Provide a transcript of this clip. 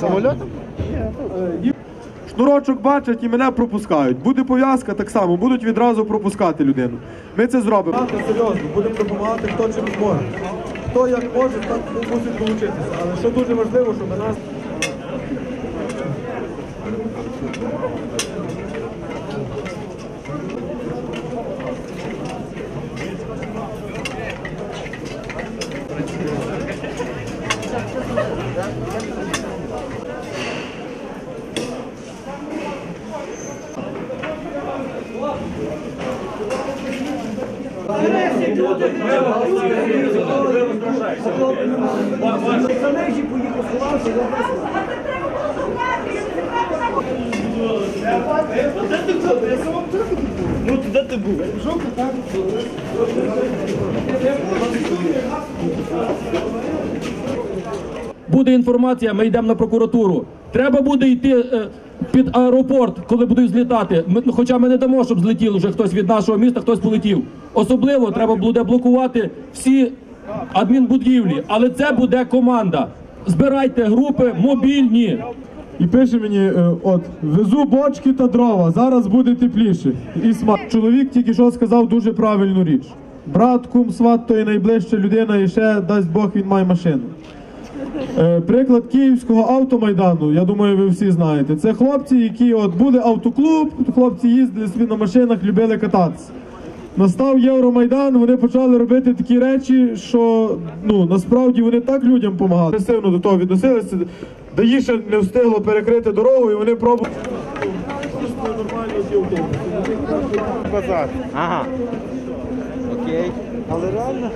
Самольотом? Шнурочок бачать і мене пропускають. Буде пов'язка так само, будуть відразу пропускати людину. Ми це зробимо. Серйозно, будемо допомагати, хто чим зможе. Хто як може, так мусить долучитися. Але що дуже важливо, щоб нас. Ну туди ти був. Жовто так. Буде інформація, ми йдемо на прокуратуру. Треба буде йти е, під аеропорт, коли будуть злітати. Ми, ну, хоча ми не дамо, щоб злетів вже хтось від нашого міста, хтось полетів. Особливо треба буде блокувати всі адмінбудівлі, але це буде команда. Збирайте групи мобільні. І пише мені, е, от, везу бочки та дрова, зараз буде тепліше. І смак. Чоловік тільки що сказав дуже правильну річ. Брат, кум, сват, то і найближча людина, і ще дасть Бог він має машину. Е, Приклад київського автомайдану, я думаю, ви всі знаєте. Це хлопці, які от буде автоклуб, хлопці їздили собі на машинах, любили кататися. Настав Євромайдан, вони почали робити такі речі, що ну насправді вони так людям допомагали. Агресивно до того відносилися. Даї ще не встигло перекрити дорогу, і вони пробували. Ага. Окей. Але реально.